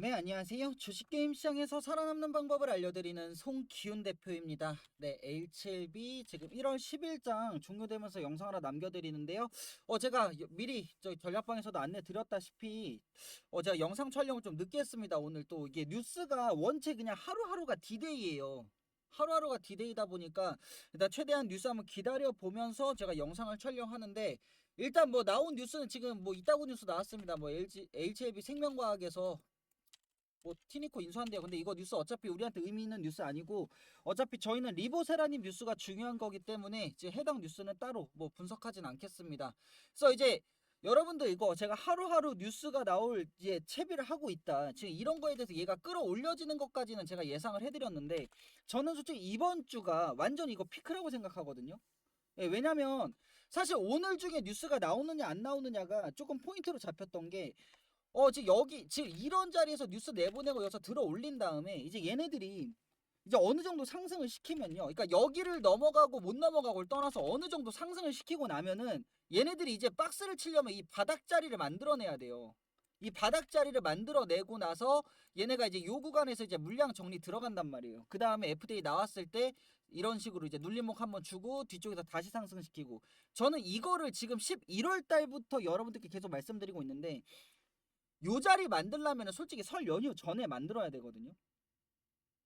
네, 안녕하세요. 주식게임 시장에서 살아남는 방법을 알려드리는 송기훈 대표입니다. 네, H7B 지금 1월 10일장 종료되면서 영상 하나 남겨드리는데요. 어, 제가 여- 미리 저 전략방에서도 안내 드렸다시피 어, 제가 영상 촬영을 좀 늦게 했습니다. 오늘 또 이게 뉴스가 원체 그냥 하루하루가 디데이예요. 하루하루가 디데이다 보니까 일단 최대한 뉴스 한번 기다려 보면서 제가 영상을 촬영하는데 일단 뭐 나온 뉴스는 지금 뭐 이따구 뉴스 나왔습니다. 뭐 LG, HLB 생명과학에서 뭐 티니코 인수한대요. 근데 이거 뉴스 어차피 우리한테 의미 있는 뉴스 아니고 어차피 저희는 리보세라님 뉴스가 중요한 거기 때문에 이제 해당 뉴스는 따로 뭐 분석하진 않겠습니다. 그래서 이제 여러분들 이거 제가 하루하루 뉴스가 나올 이제 채비를 하고 있다. 지금 이런 거에 대해서 얘가 끌어올려지는 것까지는 제가 예상을 해드렸는데 저는 솔직히 이번 주가 완전 이거 피크라고 생각하거든요. 예, 왜냐면 사실 오늘 중에 뉴스가 나오느냐 안 나오느냐가 조금 포인트로 잡혔던 게 어, 지금 여기, 지금 이런 자리에서 뉴스 내보내고 여기서 들어 올린 다음에 이제 얘네들이 이제 어느 정도 상승을 시키면요. 그러니까 여기를 넘어가고 못 넘어가고를 떠나서 어느 정도 상승을 시키고 나면은 얘네들이 이제 박스를 치려면 이 바닥 자리를 만들어내야 돼요. 이 바닥 자리를 만들어내고 나서 얘네가 이제 요 구간에서 이제 물량 정리 들어간단 말이에요. 그 다음에 FDA 나왔을 때 이런 식으로 이제 눌림목 한번 주고 뒤쪽에서 다시 상승시키고 저는 이거를 지금 11월 달부터 여러분들께 계속 말씀드리고 있는데 요 자리 만들려면 솔직히 설 연휴 전에 만들어야 되거든요.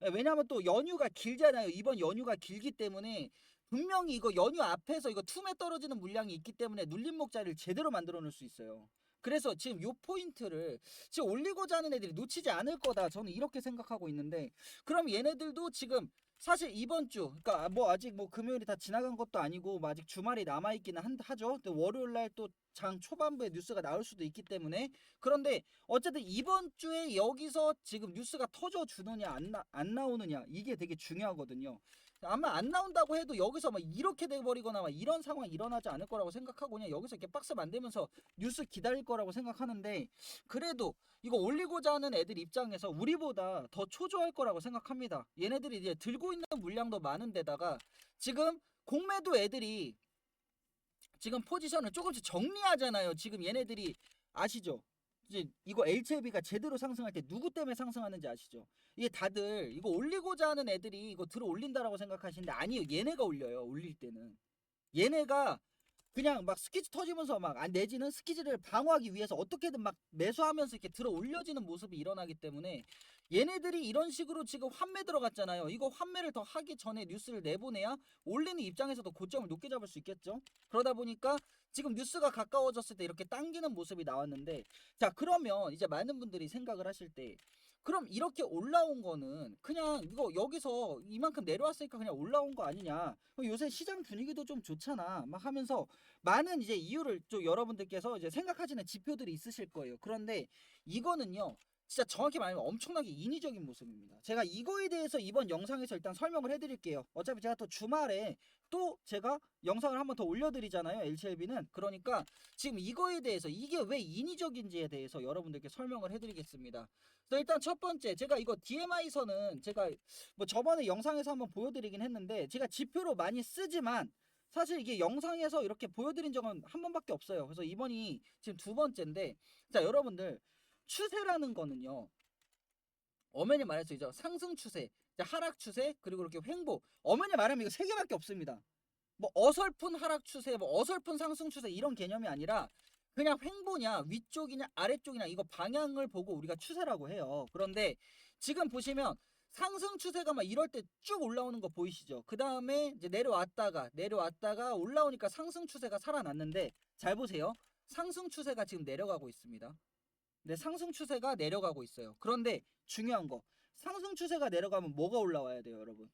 예, 왜냐면 또 연휴가 길잖아요. 이번 연휴가 길기 때문에 분명히 이거 연휴 앞에서 이거 툼에 떨어지는 물량이 있기 때문에 눌림목 자리를 제대로 만들어 놓을 수 있어요. 그래서 지금 요 포인트를 지금 올리고자 하는 애들이 놓치지 않을 거다. 저는 이렇게 생각하고 있는데 그럼 얘네들도 지금 사실 이번 주 그러니까 뭐 아직 뭐 금요일이 다 지나간 것도 아니고 뭐 아직 주말이 남아 있기는 한 하죠. 또 월요일 날 또 장 초반부에 뉴스가 나올 수도 있기 때문에 그런데 어쨌든 이번 주에 여기서 지금 뉴스가 터져 주느냐 안, 나, 안 나오느냐 이게 되게 중요하거든요. 아마 안 나온다고 해도 여기서 막 이렇게 돼버리거나 막 이런 상황이 일어나지 않을 거라고 생각하고 그냥 여기서 이렇게 박스 만들면서 뉴스 기다릴 거라고 생각하는데 그래도 이거 올리고자 하는 애들 입장에서 우리보다 더 초조할 거라고 생각합니다. 얘네들이 이제 들고 있는 물량도 많은데다가 지금 공매도 애들이 지금 포지션을 조금씩 정리하잖아요. 지금 얘네들이 아시죠? 이제 이거 HLB가 제대로 상승할 때 누구 때문에 상승하는지 아시죠? 이게 다들 이거 올리고자 하는 애들이 이거 들어 올린다라고 생각하시는데 아니요. 얘네가 올려요. 올릴 때는. 얘네가 그냥 막 스키즈 터지면서 막 아, 내지는 스키즈를 방어하기 위해서 어떻게든 막 매수하면서 이렇게 들어 올려지는 모습이 일어나기 때문에 얘네들이 이런 식으로 지금 환매 들어갔잖아요. 이거 환매를 더 하기 전에 뉴스를 내보내야 올리는 입장에서도 고점을 높게 잡을 수 있겠죠. 그러다 보니까 지금 뉴스가 가까워졌을 때 이렇게 당기는 모습이 나왔는데 자 그러면 이제 많은 분들이 생각을 하실 때 그럼 이렇게 올라온 거는 그냥 이거 여기서 이만큼 내려왔으니까 그냥 올라온 거 아니냐? 어, 요새 시장 분위기도 좀 좋잖아. 막 하면서 많은 이제 이유를 좀 여러분들께서 이제 생각하시는 지표들이 있으실 거예요. 그런데 이거는요 진짜 정확히 말하면 엄청나게 인위적인 모습입니다. 제가 이거에 대해서 이번 영상에서 일단 설명을 해드릴게요. 어차피 제가 또 주말에 또 제가 영상을 한번 더 올려드리잖아요. LCLB는. 그러니까 지금 이거에 대해서 이게 왜 인위적인지에 대해서 여러분들께 설명을 해드리겠습니다. 일단 첫 번째 제가 이거 DMI선은 제가 뭐 저번에 영상에서 한번 보여드리긴 했는데 제가 지표로 많이 쓰지만 사실 이게 영상에서 이렇게 보여드린 적은 한 번밖에 없어요. 그래서 이번이 지금 두 번째인데 자 여러분들 추세라는 거는요. 엄연히 말해서 이제 상승 추세, 하락 추세, 그리고 이렇게 횡보. 엄연히 말하면 이거 세 개밖에 없습니다. 뭐 어설픈 하락 추세, 뭐 어설픈 상승 추세 이런 개념이 아니라 그냥 횡보냐, 위쪽이냐, 아래쪽이냐 이거 방향을 보고 우리가 추세라고 해요. 그런데 지금 보시면 상승 추세가 막 이럴 때 쭉 올라오는 거 보이시죠? 그 다음에 이제 내려왔다가 내려왔다가 올라오니까 상승 추세가 살아났는데 잘 보세요. 상승 추세가 지금 내려가고 있습니다. 네, 상승 추세가 내려가고 있어요. 그런데 중요한 거. 상승 추세가 내려가면 뭐가 올라와야 돼요, 여러분?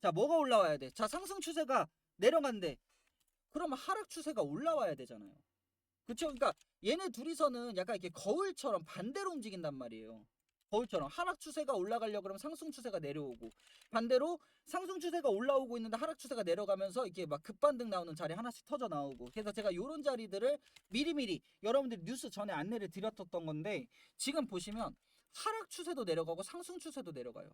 자, 뭐가 올라와야 돼? 자, 상승 추세가 내려간대. 그러면 하락 추세가 올라와야 되잖아요. 그쵸? 그러니까 얘네 둘이서는 약간 이렇게 거울처럼 반대로 움직인단 말이에요. 거울처럼 하락 추세가 올라가려 그러면 상승 추세가 내려오고 반대로 상승 추세가 올라오고 있는데 하락 추세가 내려가면서 이렇게 막 급반등 나오는 자리 하나씩 터져 나오고 그래서 제가 요런 자리들을 미리미리 여러분들 뉴스 전에 안내를 드렸었던 건데 지금 보시면 하락 추세도 내려가고 상승 추세도 내려가요.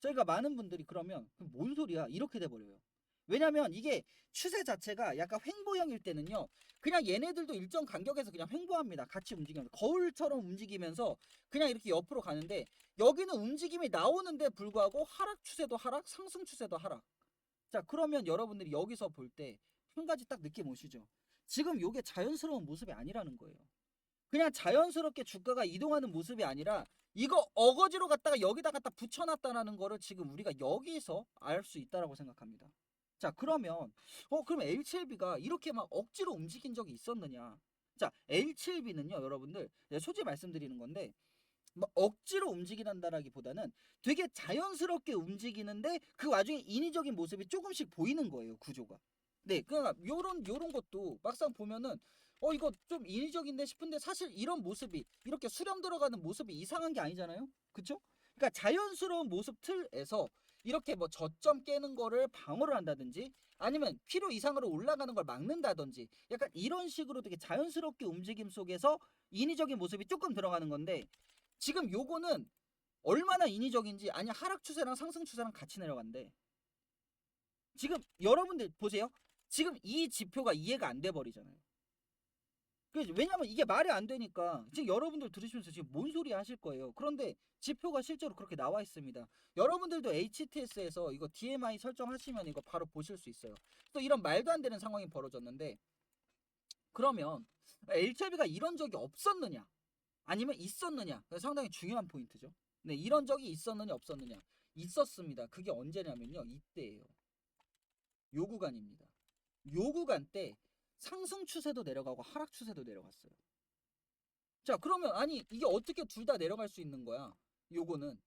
저희가 많은 분들이 그러면 뭔 소리야 이렇게 돼 버려요. 왜냐면 이게 추세 자체가 약간 횡보형일 때는요. 그냥 얘네들도 일정 간격에서 그냥 횡보합니다. 같이 움직이면서 거울처럼 움직이면서 그냥 이렇게 옆으로 가는데 여기는 움직임이 나오는데 불구하고 하락 추세도 하락, 상승 추세도 하락. 자, 그러면 여러분들이 여기서 볼 때 한 가지 딱 느낌 오시죠? 지금 요게 자연스러운 모습이 아니라는 거예요. 그냥 자연스럽게 주가가 이동하는 모습이 아니라 이거 어거지로 갖다가 여기다 갖다 붙여놨다라는 거를 지금 우리가 여기서 알 수 있다라고 생각합니다. 자, 그러면 어 그럼 L7B가 이렇게 막 억지로 움직인 적이 있었느냐? 자, L7B는요, 여러분들 네, 솔직히 말씀드리는 건데 뭐 억지로 움직인다라기보다는 되게 자연스럽게 움직이는데 그 와중에 인위적인 모습이 조금씩 보이는 거예요, 구조가. 네, 그러니까 요런 요런 것도 막상 보면은 어 이거 좀 인위적인데 싶은데 사실 이런 모습이 이렇게 수렴 들어가는 모습이 이상한 게 아니잖아요. 그쵸? 그러니까 자연스러운 모습 틀에서 이렇게 뭐 저점 깨는 거를 방어를 한다든지 아니면 필요 이상으로 올라가는 걸 막는다든지 약간 이런 식으로 되게 자연스럽게 움직임 속에서 인위적인 모습이 조금 들어가는 건데 지금 요거는 얼마나 인위적인지 아니 하락 추세랑 상승 추세랑 같이 내려간대. 지금 여러분들 보세요. 지금 이 지표가 이해가 안 돼 버리잖아요. 그 왜냐면 이게 말이 안 되니까 지금 여러분들 들으시면서 지금 뭔 소리 하실 거예요. 그런데 지표가 실제로 그렇게 나와 있습니다. 여러분들도 HTS에서 이거 DMI 설정하시면 이거 바로 보실 수 있어요. 또 이런 말도 안 되는 상황이 벌어졌는데 그러면 HLB가 이런 적이 없었느냐? 아니면 있었느냐? 상당히 중요한 포인트죠. 네, 이런 적이 있었느냐 없었느냐? 있었습니다. 그게 언제냐면요. 이때예요. 요 구간입니다. 요 구간 때 상승 추세도 내려가고 하락 추세도 내려갔어요. 자, 그러면 아니 이게 어떻게 둘 다 내려갈 수 있는 거야? 요거는.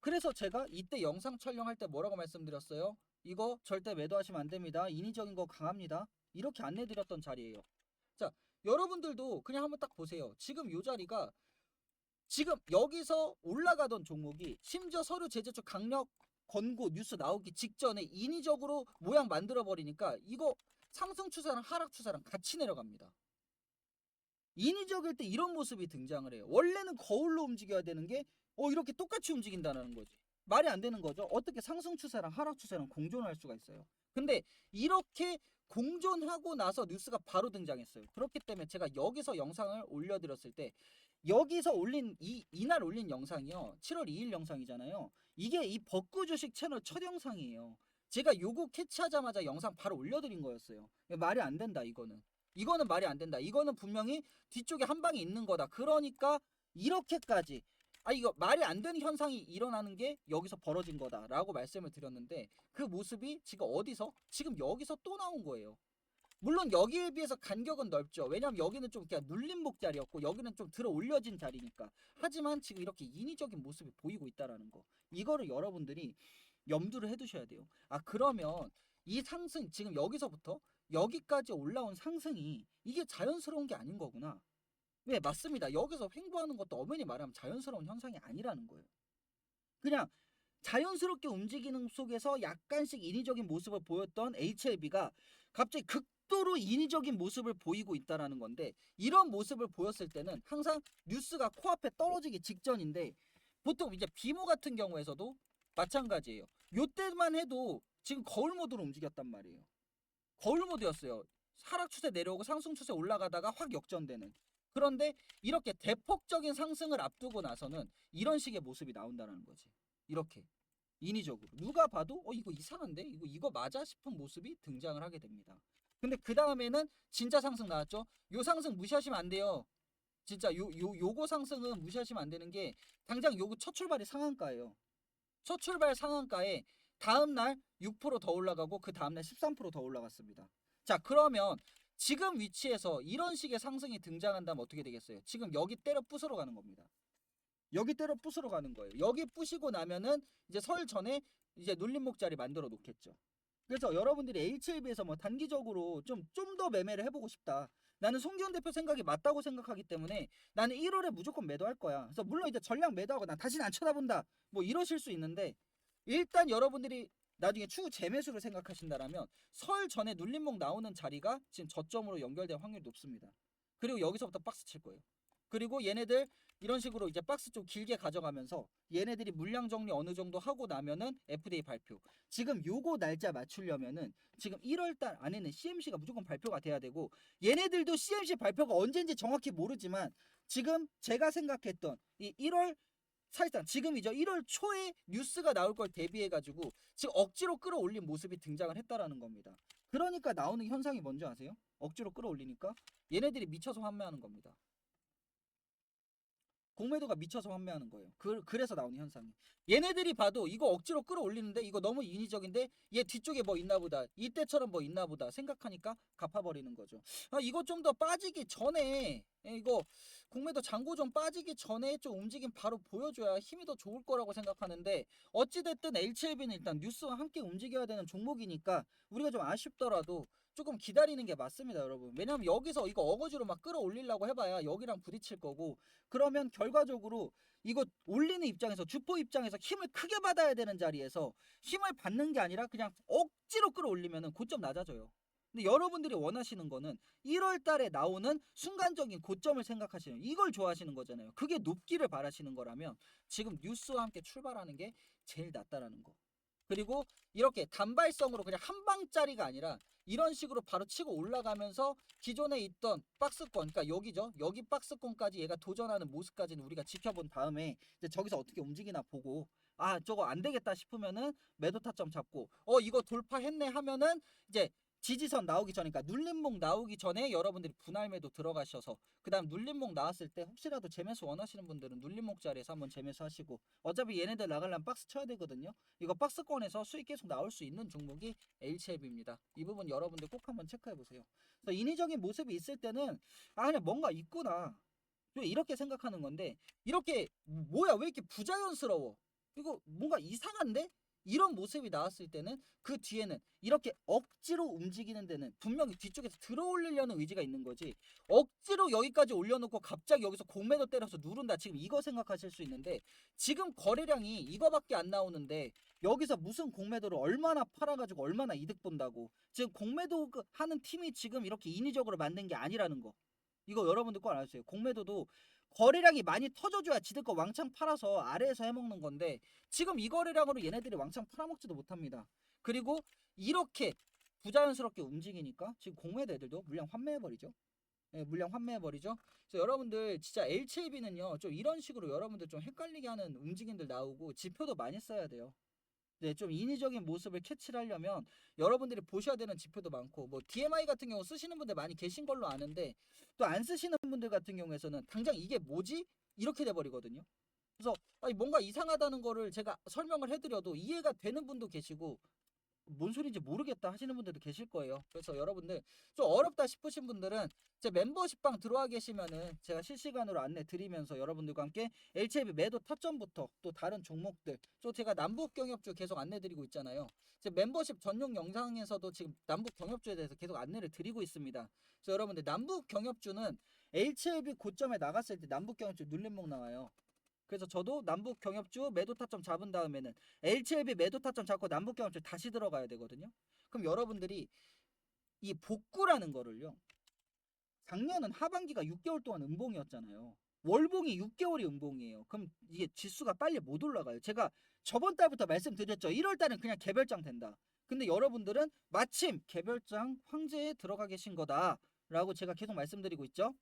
그래서 제가 이때 영상 촬영할 때 뭐라고 말씀드렸어요? 이거 절대 매도하시면 안 됩니다. 인위적인 거 강합니다. 이렇게 안내 드렸던 자리예요. 자, 여러분들도 그냥 한번 딱 보세요. 지금 요 자리가 지금 여기서 올라가던 종목이 심지어 서류 제재 쪽 강력 권고 뉴스 나오기 직전에 인위적으로 모양 만들어 버리니까 이거 상승 추세랑 하락 추세랑 같이 내려갑니다. 인위적일 때 이런 모습이 등장을 해요. 원래는 거울로 움직여야 되는 게 어, 이렇게 똑같이 움직인다는 거지. 말이 안 되는 거죠. 어떻게 상승 추세랑 하락 추세랑 공존할 수가 있어요. 근데 이렇게 공존하고 나서 뉴스가 바로 등장했어요. 그렇기 때문에 제가 여기서 영상을 올려드렸을 때 여기서 올린 이 이날 올린 영상이요. 7월 2일 영상이잖아요. 이게 이 벚구 주식 채널 첫 영상이에요. 제가 요거 캐치하자마자 영상 바로 올려드린 거였어요. 말이 안 된다 이거는. 이거는 말이 안 된다. 이거는 분명히 뒤쪽에 한 방이 있는 거다. 그러니까 이렇게까지 아 이거 말이 안 되는 현상이 일어나는 게 여기서 벌어진 거다라고 말씀을 드렸는데 그 모습이 지금 어디서 지금 여기서 또 나온 거예요. 물론 여기에 비해서 간격은 넓죠. 왜냐면 여기는 좀 그냥 눌림목 자리였고 여기는 좀 들어 올려진 자리니까. 하지만 지금 이렇게 인위적인 모습이 보이고 있다라는 거. 이거를 여러분들이 염두를 해 두셔야 돼요. 아 그러면 이 상승 지금 여기서부터 여기까지 올라온 상승이 이게 자연스러운 게 아닌 거구나. 네 맞습니다. 여기서 횡보하는 것도 엄연히 말하면 자연스러운 현상이 아니라는 거예요. 그냥 자연스럽게 움직이는 속에서 약간씩 인위적인 모습을 보였던 HLB가 갑자기 극도로 인위적인 모습을 보이고 있다라는 건데 이런 모습을 보였을 때는 항상 뉴스가 코앞에 떨어지기 직전인데 보통 이제 비모 같은 경우에서도 마찬가지예요. 요때만 해도 지금 거울 모드로 움직였단 말이에요. 거울 모드였어요. 하락 추세 내려오고 상승 추세 올라가다가 확 역전되는. 그런데 이렇게 대폭적인 상승을 앞두고 나서는 이런 식의 모습이 나온다는 거지. 이렇게 인위적으로 누가 봐도 어 이거 이상한데 이거 이거 맞아 싶은 모습이 등장을 하게 됩니다. 근데 그 다음에는 진짜 상승 나왔죠. 요 상승 무시하시면 안 돼요. 진짜 요 요 요거 상승은 무시하시면 안 되는 게 당장 요거 첫 출발이 상한가예요. 첫 출발 상한가에 다음 날 6%더 올라가고 그 다음 날 13%더 올라갔습니다. 자, 그러면 지금 위치에서 이런 식의 상승이 등장한다면 어떻게 되겠어요? 지금 여기 때려 부수러 가는 겁니다. 여기 때려 부수러 가는 거예요. 여기 부시고 나면은 이제 설 전에 이제 눌림목 자리 만들어 놓겠죠. 그래서 여러분들이 HLB에서 뭐 단기적으로 좀 좀 더 매매를 해보고 싶다. 나는 송기훈 대표 생각이 맞다고 생각하기 때문에 나는 1월에 무조건 매도할 거야. 그래서 물론 이제 전량 매도하고 나 다시는 안 쳐다본다. 뭐 이러실 수 있는데 일단 여러분들이 나중에 추후 재매수를 생각하신다라면 설 전에 눌림목 나오는 자리가 지금 저점으로 연결될 확률이 높습니다. 그리고 여기서부터 박스 칠 거예요. 그리고 얘네들 이런 식으로 이제 박스 좀 길게 가져가면서 얘네들이 물량 정리 어느 정도 하고 나면은 FDA 발표. 지금 요거 날짜 맞추려면은 지금 1월 달 안에는 CMC가 무조건 발표가 돼야 되고 얘네들도 CMC 발표가 언제인지 정확히 모르지만 지금 제가 생각했던 이 1월 사실상 지금이죠. 1월 초에 뉴스가 나올 걸 대비해 가지고 지금 억지로 끌어올린 모습이 등장을 했다라는 겁니다. 그러니까 나오는 현상이 뭔지 아세요? 억지로 끌어올리니까 얘네들이 미쳐서 환매하는 겁니다. 공매도가 미쳐서 환매하는 거예요. 그, 그래서 나오는 현상이. 얘네들이 봐도 이거 억지로 끌어올리는데 이거 너무 인위적인데 얘 뒤쪽에 뭐 있나 보다. 이때처럼 뭐 있나 보다 생각하니까 갚아버리는 거죠. 아, 이거 좀 더 빠지기 전에 예, 이거 공매도 잔고 좀 빠지기 전에 좀 움직임 바로 보여줘야 힘이 더 좋을 거라고 생각하는데 어찌됐든 H7B는 일단 뉴스와 함께 움직여야 되는 종목이니까 우리가 좀 아쉽더라도 조금 기다리는 게 맞습니다, 여러분. 왜냐면 여기서 이거 어거지로 막 끌어올리려고 해봐야 여기랑 부딪힐 거고 그러면 결과적으로 이거 올리는 입장에서 주포 입장에서 힘을 크게 받아야 되는 자리에서 힘을 받는 게 아니라 그냥 억지로 끌어올리면은 고점 낮아져요. 근데 여러분들이 원하시는 거는 1월 달에 나오는 순간적인 고점을 생각하시는 이걸 좋아하시는 거잖아요. 그게 높기를 바라시는 거라면 지금 뉴스와 함께 출발하는 게 제일 낫다라는 거. 그리고 이렇게 단발성으로 그냥 한 방짜리가 아니라 이런 식으로 바로 치고 올라가면서 기존에 있던 박스권, 그러니까 여기죠. 여기 박스권까지 얘가 도전하는 모습까지는 우리가 지켜본 다음에 이제 저기서 어떻게 움직이나 보고 아 저거 안 되겠다 싶으면은 매도 타점 잡고 어 이거 돌파했네 하면은 이제 지지선 나오기 전에 그러니까 눌림목 나오기 전에 여러분들이 분할 매도 들어가셔서 그 다음 눌림목 나왔을 때 혹시라도 재매수 원하시는 분들은 눌림목 자리에서 한번 재매수 하시고 어차피 얘네들 나가려면 박스 쳐야 되거든요. 이거 박스권에서 수익 계속 나올 수 있는 종목이 HLB입니다. 이 부분 여러분들 꼭 한번 체크해 보세요. 그래서 인위적인 모습이 있을 때는 아 그냥 뭔가 있구나. 좀 이렇게 생각하는 건데 이렇게 뭐야 왜 이렇게 부자연스러워? 이거 뭔가 이상한데? 이런 모습이 나왔을 때는 그 뒤에는 이렇게 억지로 움직이는 데는 분명히 뒤쪽에서 들어올리려는 의지가 있는 거지. 억지로 여기까지 올려놓고 갑자기 여기서 공매도 때려서 누른다. 지금 이거 생각하실 수 있는데 지금 거래량이 이거밖에 안 나오는데 여기서 무슨 공매도를 얼마나 팔아가지고 얼마나 이득 본다고. 지금 공매도 그 하는 팀이 지금 이렇게 인위적으로 만든 게 아니라는 거. 이거 여러분들 꼭 알아주세요. 공매도도 거래량이 많이 터져줘야 지들 거 왕창 팔아서 아래에서 해먹는 건데 지금 이 거래량으로 얘네들이 왕창 팔아먹지도 못합니다. 그리고 이렇게 부자연스럽게 움직이니까 지금 공매도 애들도 물량 환매해버리죠. 예, 물량 환매해버리죠. 그래서 여러분들 진짜 H7B는요 좀 이런 식으로 여러분들 좀 헷갈리게 하는 움직임들 나오고 지표도 많이 써야 돼요. 네, 좀 인위적인 모습을 캐치를 하려면 여러분들이 보셔야 되는 지표도 많고 뭐 DMI 같은 경우 쓰시는 분들 많이 계신 걸로 아는데 또 안 쓰시는 분들 같은 경우에서는 당장 이게 뭐지? 이렇게 돼 버리거든요. 그래서 뭔가 이상하다는 거를 제가 설명을 해드려도 이해가 되는 분도 계시고 뭔 소리인지 모르겠다 하시는 분들도 계실 거예요. 그래서 여러분들 좀 어렵다 싶으신 분들은 제 멤버십방 들어와 계시면은 제가 실시간으로 안내 드리면서 여러분들과 함께 LCB 매도 타점부터 또 다른 종목들 또 제가 남북 경협주 계속 안내 드리고 있잖아요. 제 멤버십 전용 영상에서도 지금 남북 경협주에 대해서 계속 안내를 드리고 있습니다. 그래서 여러분들 남북 경협주는 HLB 고점에 나갔을 때 남북 경협주 눌림목 나와요. 그래서 저도 남북 경협주 매도 타점 잡은 다음에는 HLB 매도 타점 잡고 남북 경협주 다시 들어가야 되거든요. 그럼 여러분들이 이 복구라는 거를요. 작년은 하반기가 6개월 동안 음봉이었잖아요. 월봉이 6개월이 음봉이에요. 그럼 이게 지수가 빨리 못 올라가요. 제가 저번 달부터 말씀드렸죠. 1월 달은 그냥 개별장 된다. 근데 여러분들은 마침 개별장 황제에 들어가 계신 거다라고 제가 계속 말씀드리고 있죠.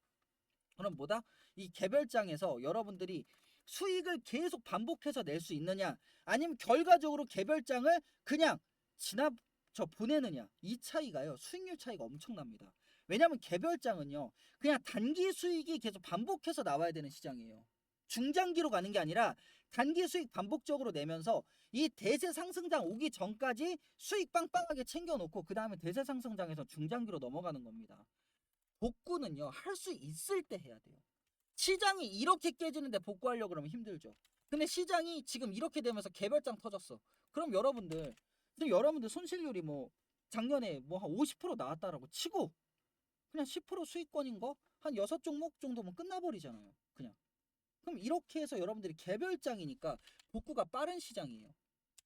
그럼 뭐다? 이 개별장에서 여러분들이 수익을 계속 반복해서 낼 수 있느냐 아니면 결과적으로 개별장을 그냥 지나 저 보내느냐 이 차이가요. 수익률 차이가 엄청납니다. 왜냐하면 개별장은요 그냥 단기 수익이 계속 반복해서 나와야 되는 시장이에요. 중장기로 가는 게 아니라 단기 수익 반복적으로 내면서 이 대세 상승장 오기 전까지 수익 빵빵하게 챙겨놓고 그 다음에 대세 상승장에서 중장기로 넘어가는 겁니다. 복구는요 할 수 있을 때 해야 돼요 시장이 이렇게 깨지는데 복구하려고 그러면 힘들죠. 근데 시장이 지금 이렇게 되면서 개별장 터졌어. 그럼 여러분들, 지금 여러분들 손실률이 뭐 작년에 뭐 한 50% 나왔다라고 치고 그냥 10% 수익권인 거 한 6종목 정도면 끝나버리잖아요. 그냥. 그럼 이렇게 해서 여러분들이 개별장이니까 복구가 빠른 시장이에요.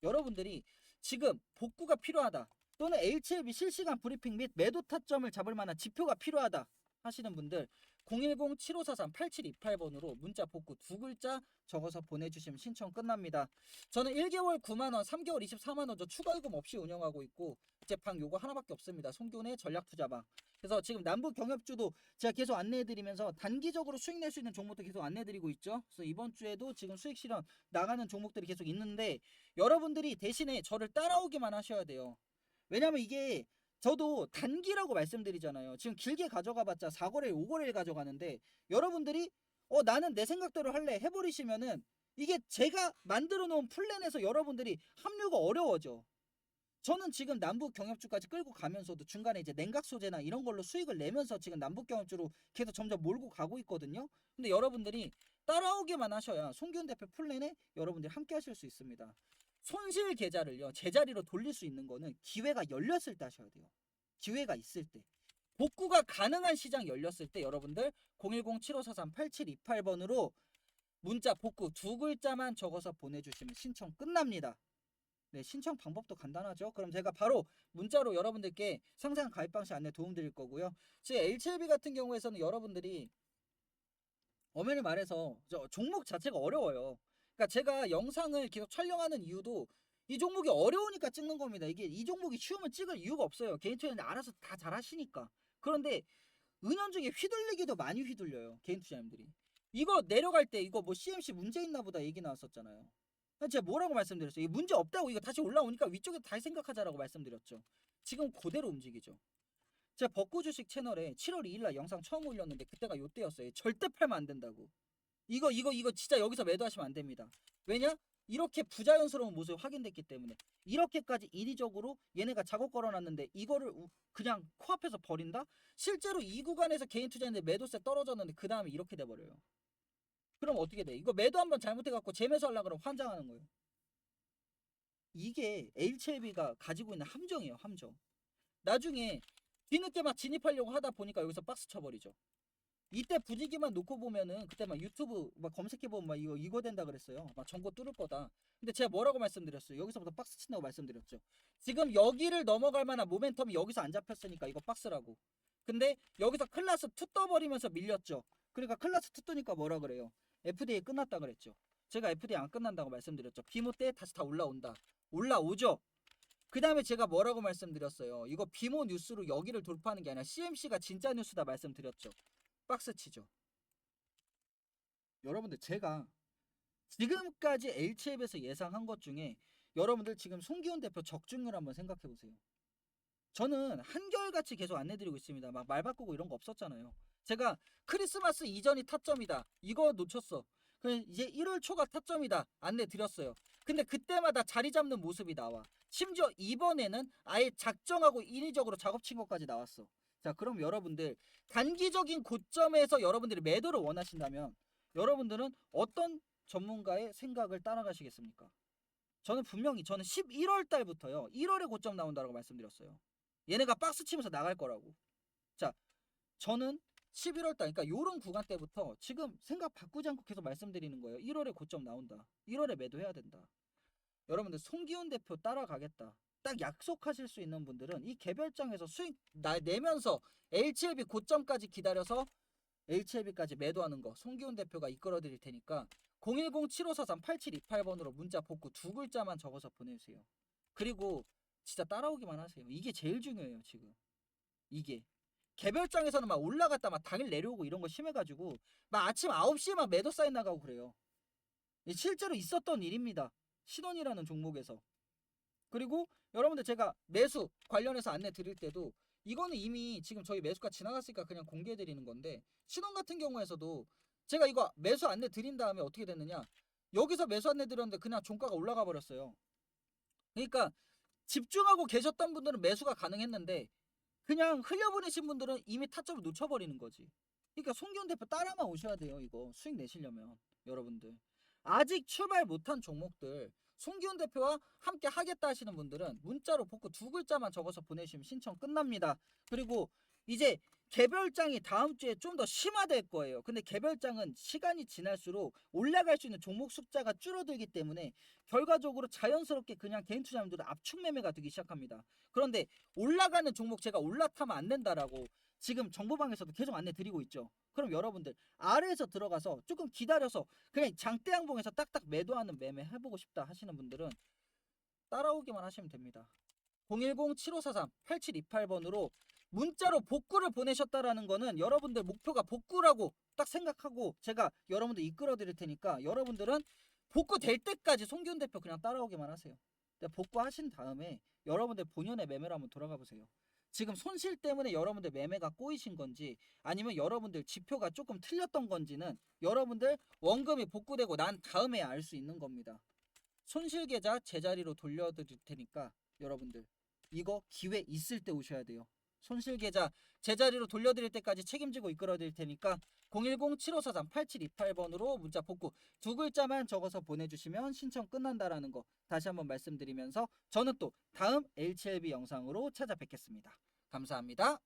여러분들이 지금 복구가 필요하다. 또는 HLB 실시간 브리핑 및 매도 타점을 잡을 만한 지표가 필요하다 하시는 분들 010-7543-8728번으로 문자 복구 두 글자 적어서 보내주시면 신청 끝납니다. 저는 1개월 9만원, 3개월 24만원 저 추가 요금 없이 운영하고 있고 재판 요거 하나밖에 없습니다. 송교의 전략투자방. 그래서 지금 남북 경협주도 제가 계속 안내해드리면서 단기적으로 수익 낼 수 있는 종목도 계속 안내해드리고 있죠. 그래서 이번 주에도 지금 수익 실현 나가는 종목들이 계속 있는데 여러분들이 대신에 저를 따라오기만 하셔야 돼요. 왜냐면 이게 저도 단기라고 말씀드리잖아요. 지금 길게 가져가봤자 4거래일, 5거래일 가져가는데 여러분들이 어 나는 내 생각대로 할래 해버리시면은 이게 제가 만들어 놓은 플랜에서 여러분들이 합류가 어려워져. 저는 지금 남북 경협주까지 끌고 가면서도 중간에 이제 냉각 소재나 이런 걸로 수익을 내면서 지금 남북 경협주로 계속 점점 몰고 가고 있거든요. 근데 여러분들이 따라오기만 하셔야 송기훈 대표 플랜에 여러분들이 함께 하실 수 있습니다. 손실 계좌를요 제자리로 돌릴 수 있는 거는 기회가 열렸을 때 하셔야 돼요. 기회가 있을 때. 복구가 가능한 시장 열렸을 때 여러분들 010-7543-8728번으로 문자 복구 두 글자만 적어서 보내주시면 신청 끝납니다. 네, 신청 방법도 간단하죠. 그럼 제가 바로 문자로 여러분들께 상세한 가입 방식 안내 도움드릴 거고요. 제 H7B 같은 경우에서는 여러분들이 엄연히 말해서 저 종목 자체가 어려워요. 그러니까 제가 영상을 계속 촬영하는 이유도 이 종목이 어려우니까 찍는 겁니다. 이게 이 종목이 쉬우면 찍을 이유가 없어요. 개인 투자는 알아서 다 잘하시니까. 그런데 은연중에 휘둘리기도 많이 휘둘려요. 개인 투자님들이. 이거 내려갈 때 이거 뭐 CMC 문제 있나 보다 얘기 나왔었잖아요. 제가 뭐라고 말씀드렸어요? 이게 문제 없다고 이거 다시 올라오니까 위쪽에 다시 생각하자라고 말씀드렸죠. 지금 그대로 움직이죠. 제가 벚구 주식 채널에 7월 2일 날 영상 처음 올렸는데 그때가 요때였어요. 절대 팔면 안 된다고. 이거 이거 이거 진짜 여기서 매도하시면 안 됩니다. 왜냐? 이렇게 부자연스러운 모습이 확인됐기 때문에 이렇게까지 인위적으로 얘네가 작업 걸어놨는데 이거를 우- 그냥 코앞에서 버린다? 실제로 이 구간에서 개인 투자인데 매도세 떨어졌는데 그 다음에 이렇게 돼버려요. 그럼 어떻게 돼? 이거 매도 한번 잘못해갖고 재매수하려 그러면 환장하는 거예요. 이게 HLB가 가지고 있는 함정이에요, 함정. 나중에 뒤늦게 막 진입하려고 하다 보니까 여기서 박스 쳐버리죠. 이때 분위기만 놓고 보면은 그때 막 유튜브 막 검색해 보면 막 이거 이거 된다 그랬어요. 막 전고 뚫을 거다. 근데 제가 뭐라고 말씀드렸어요? 여기서부터 박스 친다고 말씀드렸죠. 지금 여기를 넘어갈 만한 모멘텀이 여기서 안 잡혔으니까 이거 박스라고. 근데 여기서 클라스 2 떠버리면서 밀렸죠. 그러니까 클라스 2 뜨니까 뭐라 그래요? FDA 끝났다 그랬죠. 제가 FDA 안 끝난다고 말씀드렸죠. 비모 때 다시 다 올라온다. 올라오죠. 그 다음에 제가 뭐라고 말씀드렸어요. 이거 비모 뉴스로 여기를 돌파하는 게 아니라 CMC가 진짜 뉴스다 말씀드렸죠. 박스 치죠. 여러분들 제가 지금까지 HF에서 예상한 것 중에 여러분들 지금 송기훈 대표 적중률 한번 생각해 보세요. 저는 한결같이 계속 안내드리고 있습니다. 막 말 바꾸고 이런 거 없었잖아요. 제가 크리스마스 이전이 타점이다. 이거 놓쳤어. 그 이제 1월 초가 타점이다. 안내 드렸어요. 근데 그때마다 자리 잡는 모습이 나와. 심지어 이번에는 아예 작정하고 인위적으로 작업 친 것까지 나왔어. 자, 그럼 여러분들 단기적인 고점에서 여러분들이 매도를 원하신다면 여러분들은 어떤 전문가의 생각을 따라가시겠습니까? 저는 분명히 저는 11월 달부터요. 1월에 고점 나온다고 말씀드렸어요. 얘네가 박스 치면서 나갈 거라고. 자, 저는 11월 달, 그러니까 요런 구간 때부터 지금 생각 바꾸지 않고 계속 말씀드리는 거예요. 1월에 고점 나온다. 1월에 매도해야 된다. 여러분들 송기훈 대표 따라가겠다. 딱 약속하실 수 있는 분들은 이 개별장에서 수익 나, 내면서 HLB 고점까지 기다려서 HLB까지 매도하는 거 송기훈 대표가 이끌어 드릴 테니까 010-7543-8728번으로 문자 복구 두 글자만 적어서 보내주세요. 그리고 진짜 따라오기만 하세요. 이게 제일 중요해요, 지금. 이게. 개별장에서는 막 올라갔다 막 당일 내려오고 이런 거 심해가지고 막 아침 9시에 막 매도 사인 나가고 그래요. 이 실제로 있었던 일입니다. 신원이라는 종목에서. 그리고 여러분들 제가 매수 관련해서 안내 드릴 때도 이거는 이미 지금 저희 매수가 지나갔으니까 그냥 공개해 드리는 건데 신원 같은 경우에서도 제가 이거 매수 안내 드린 다음에 어떻게 됐느냐 여기서 매수 안내 드렸는데 그냥 종가가 올라가 버렸어요. 그러니까 집중하고 계셨던 분들은 매수가 가능했는데 그냥 흘려보내신 분들은 이미 타점을 놓쳐버리는 거지. 그러니까 송기훈 대표 따라만 오셔야 돼요. 이거 수익 내시려면 여러분들 아직 출발 못한 종목들 송기훈 대표와 함께 하겠다 하시는 분들은 문자로 복구 두 글자만 적어서 보내시면 신청 끝납니다. 그리고 이제 개별장이 다음 주에 좀 더 심화될 거예요. 근데 개별장은 시간이 지날수록 올라갈 수 있는 종목 숫자가 줄어들기 때문에 결과적으로 자연스럽게 그냥 개인 투자자들은 압축 매매가 되기 시작합니다. 그런데 올라가는 종목 제가 올라타면 안 된다라고 지금 정보방에서도 계속 안내 드리고 있죠. 그럼 여러분들 아래에서 들어가서 조금 기다려서 그냥 장대양봉에서 딱딱 매도하는 매매 해보고 싶다 하시는 분들은 따라오기만 하시면 됩니다. 010-7543-8728번으로 문자로 복구를 보내셨다라는 거는 여러분들 목표가 복구라고 딱 생각하고 제가 여러분들 이끌어 드릴 테니까 여러분들은 복구 될 때까지 송기훈 대표 그냥 따라오기만 하세요. 복구하신 다음에 여러분들 본연의 매매로 한번 돌아가 보세요. 지금 손실 때문에 여러분들 매매가 꼬이신 건지 아니면 여러분들 지표가 조금 틀렸던 건지는 여러분들 원금이 복구되고 난 다음에 알 수 있는 겁니다. 손실 계좌 제자리로 돌려드릴 테니까 여러분들 이거 기회 있을 때 오셔야 돼요. 손실 계좌 제자리로 돌려드릴 때까지 책임지고 이끌어드릴 테니까 010-7543-8728번으로 문자 복구 두 글자만 적어서 보내주시면 신청 끝난다라는 거 다시 한번 말씀드리면서 저는 또 다음 HLB 영상으로 찾아뵙겠습니다. 감사합니다.